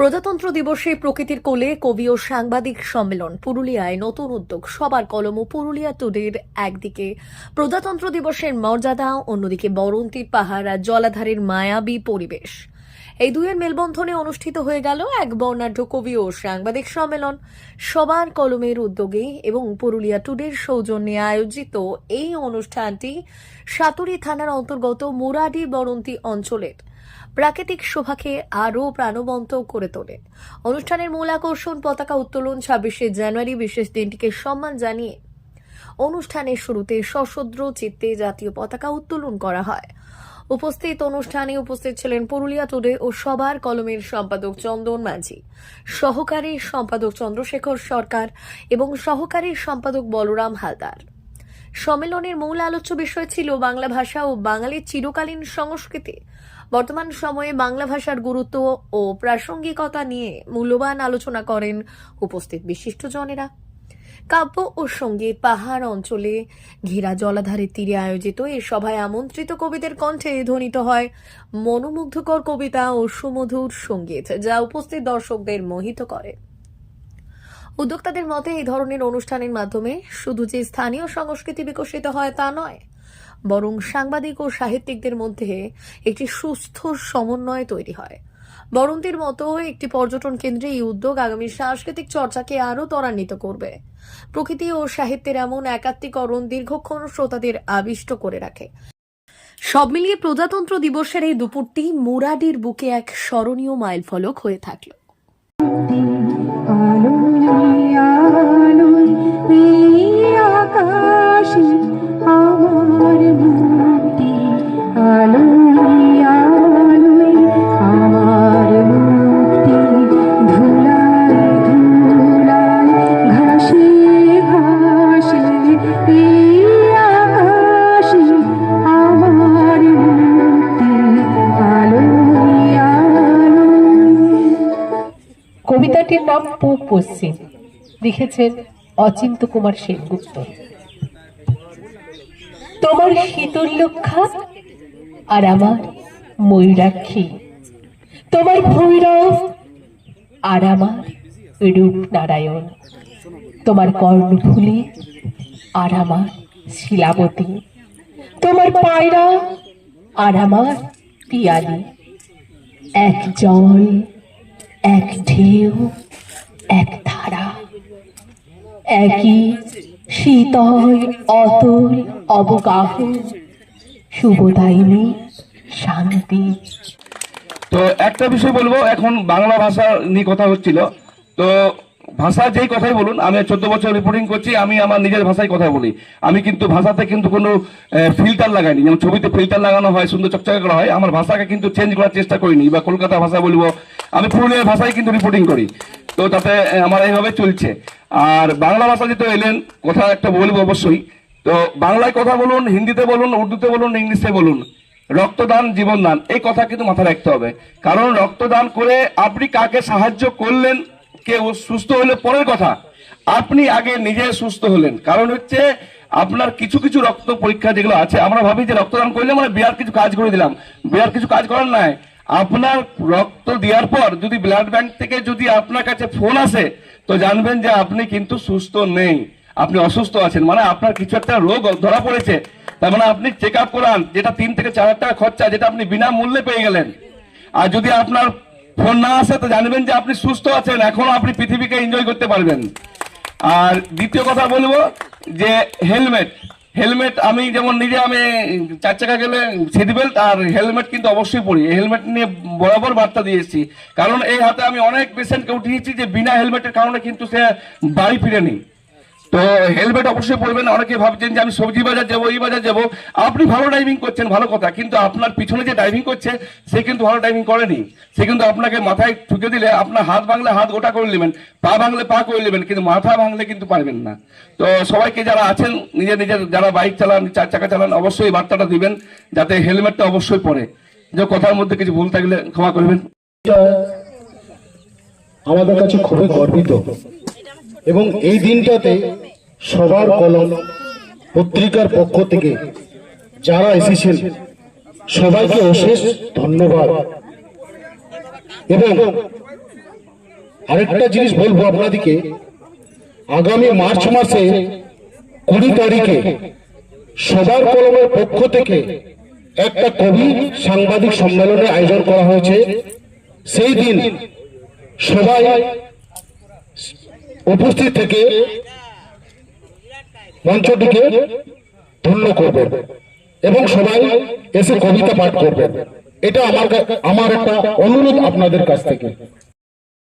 প্রজাতন্ত্র দিবসে প্রকৃতির কোলে কবি ও সাংবাদিক সম্মেলন পুরুলিয়ায় নতুন উদ্যোগ। সবার কলম ও পুরুলিয়া টুডের একদিকে। প্রজাতন্ত্র দিবসের মর্যাদা, অন্যদিকে বরন্তির পাহাড় আর জলাধারের মায়াবী পরিবেশ। এই দুয়ের মেলবন্ধনে অনুষ্ঠিত হয়ে গেল এক বর্ণাঢ্য কবি ও সাংবাদিক সম্মেলন। সবার কলমের উদ্যোগে এবং পুরুলিয়া টুডের সৌজন্যে আয়োজিত এই অনুষ্ঠানটি সাতুরি থানার অন্তর্গত মুরাডি বরন্তি অঞ্চলের। প্রাকৃতিক শোভাকে আরও প্রাণবন্ত করে তোলে। অনুষ্ঠানের মূল আকর্ষণ পতাকা উত্তোলন ছাব্বিশে জানুয়ারি, বিশেষ দিনটিকে সম্মান জানিয়ে অনুষ্ঠানের শুরুতে সশদ্র চিত্তে জাতীয় পতাকা উত্তোলন করা হয়। উপস্থিত অনুষ্ঠানে উপস্থিত ছিলেন পুরুলিয়া টুডে ও সবার কলমের সম্পাদক চন্দন মাঝি, সহকারী সম্পাদক চন্দ্রশেখর সরকার এবং সহকারী সম্পাদক বলরাম হালদার। সম্মেলনের মূল আলোচ্য বিষয় ছিল বাংলা ভাষা ও বাঙালির চিরকালীন সংস্কৃতি। বর্তমান সময়ে বাংলা ভাষার গুরুত্ব ও প্রাসঙ্গিকতা নিয়ে মূল্যবান আলোচনা করেন উপস্থিত বিশিষ্টজনেরা কাব্য ও সংগীত পাহাড় অঞ্চলে ঘেরা জলাধারের তীরে আয়োজিত এই সভায় আমন্ত্রিত কবিদের কণ্ঠে ধ্বনিত হয় মনোমুগ্ধকর কবিতা ও সুমধুর সংগীত, যা উপস্থিত দর্শকদের মোহিত করে। উদ্যোক্তাদের মতে, এই ধরনের অনুষ্ঠানের মাধ্যমে শুধু যে স্থানীয় সংস্কৃতি বিকশিত হয় তা নয়, বরং সাংবাদিক ও সাহিত্যিকদের মধ্যে একটি সুস্থ সমন্বয় তৈরি হয়। বরন্তির মতো একটি পর্যটন কেন্দ্রে এই উদ্যোগ আগামী সাংস্কৃতিক চর্চাকে আরও ত্বরান্বিত করবে। প্রকৃতি ও সাহিত্যের এমন একাত্মীকরণ দীর্ঘক্ষণ শ্রোতাদের আবিষ্ট করে রাখে। সব মিলিয়ে প্রজাতন্ত্র দিবসের এই দুপুরটি মুরাডির বুকে এক স্মরণীয় মাইলফলক হয়ে থাকল। Hallelujah. কবিতাটির নাম পূব পশ্চিম লিখেছেন অচিন্ত কুমার সেনগুপ্ত। তোমার শীতলক্ষা আর আমার ময়ূরাক্ষী। তোমার ভৈরব আর আমার রূপ নারায়ণ তোমার কর্ণফুলি আর আমার শিলাবতী। তোমার পায়রা আর আমার পিয়ালি। এক জল এক ঢেউ, এক ধারা, একই শীতল অতল অবগাহ। শুভদায়িনী, শান্তি। তো একটা বিষয় বলব, এখন বাংলা ভাষা নিয়ে কথা হচ্ছিল। তো ভাষা যেই কথাই বলুন, আমি চোদ্দ বছর রিপোর্টিং করছি, আমি আমার নিজের ভাষায় কথা বলি। আমি কিন্তু ভাষাতে কিন্তু কোনো ফিল্টার লাগাইনি। যেমন ছবিতে ফিল্টার লাগানো হয়, সুন্দর চকচকে করা হয়, আমার ভাষাকে কিন্তু চেঞ্জ করার চেষ্টা করিনি, বা কলকাতা ভাষা বলব আমি পুরুলিয়ার ভাষায় কিন্তু রিপোর্টিং করি। তো তাতে আমার এইভাবে চলছে। আর বাংলা ভাষা যেহেতু এলেন, কথা একটা বলব অবশ্যই। তো বাংলায় কথা বলুন, হিন্দিতে বলুন, উর্দুতে বলুন, ইংলিশে বলুন, রক্তদান, জীবনদান, এই কথা কিন্তু মাথায় রাখতে হবে। কারণ রক্তদান করে আপনি কাকে সাহায্য করলেন, কেউ সুস্থ হলে পরের কথা। আপনি আগে নিজে সুস্থ হলেন। কারণ হচ্ছে, আপনার কিছু কিছু রক্ত পরীক্ষা যেগুলো আছে, আমরা ভাবি যে রক্তদান করলে মানে বিরাট কিছু কাজ করে দিলাম। বিরাট কিছু কাজ করার নাই। আপনার রক্ত দেওয়ার পর যদি ব্লাড ব্যাংক থেকে যদি আপনার কাছে ফোন আসে, তো জানবেন যে আপনি কিন্তু সুস্থ নেই। আপনি অসুস্থ আছেন। মানে আপনার কিছু একটা রোগ ধরা পড়েছে। তার মানে আপনি চেক আপ করান, যেটা তিন থেকে চার হাজার টাকা খরচা, যেটা আপনি বিনা মূল্যে পেয়ে গেলেন। আর যদি আপনার ফোন না আসে, তো জানবেন যে আপনি সুস্থ আছেন। এখনও আপনি পৃথিবীকে এনজয় করতে পারবেন। আর দ্বিতীয় কথা বলব যে হেলমেট হেলমেট, আমি যেমন নিজে, আমি চার চাকা গেলে সিট বেল্ট আর হেলমেট কিন্তু অবশ্যই পরি। হেলমেট নিয়ে বরাবর বার্তা দিয়েছি কারণ এই হাতে আমি অনেক পেশেন্টকে উঠিয়েছি যে বিনা হেলমেটের কারণে কিন্তু সে বাড়ি ফিরেনি। তো হেলমেট অবশ্যই পরবেন অনেকে ভাবছেন যে আমি সবজি বাজার যাব, এই বাজার যাব। আপনি ভালো ড্রাইভিং করছেন, ভালো কথা। কিন্তু আপনার পিছনে যে ড্রাইভিং করছে, সে কিন্তু ভালো ড্রাইভিং করেনি। সে কিন্তু আপনাকে মাথায় ঠুকে দিলে আপনার হাত ভাঙলে হাত গোটা করে নেবেন, পা ভাঙলে পা করে নেবেন, কিন্তু মাথা ভাঙলে কিন্তু পারবেন না। তো সবাইকে যারা আছেন, নিজের নিজের যারা বাইক চালান চার চাকা চালান, অবশ্যই বার্তাটা দিবেন, যাতে হেলমেটটা অবশ্যই পরে। যে কথার মধ্যে কিছু ভুল থাকলে ক্ষমা করবেন। আমাদের কাছে খুবই গর্বিত। এবং এই দিনটাতে সবার কলম পত্রিকার পক্ষ থেকে যারা এসেছেন, সবাইকে অশেষ ধন্যবাদ। এবং আরেকটা জিনিস বলব আপনাদেরকে, আগামী মার্চ মাসে কুড়ি তারিখে সবার কলমের পক্ষ থেকে একটা কবি সাংবাদিক সম্মেলনের আয়োজন করা হয়েছে। সেই দিন সবাই উপস্থিত থেকে মঞ্চটিকে ধন্য করবেন এবং সবাই এসে কবিতা পাঠ করবেন। এটা আমার আমার একটা অনুরোধ আপনাদের কাছ থেকে।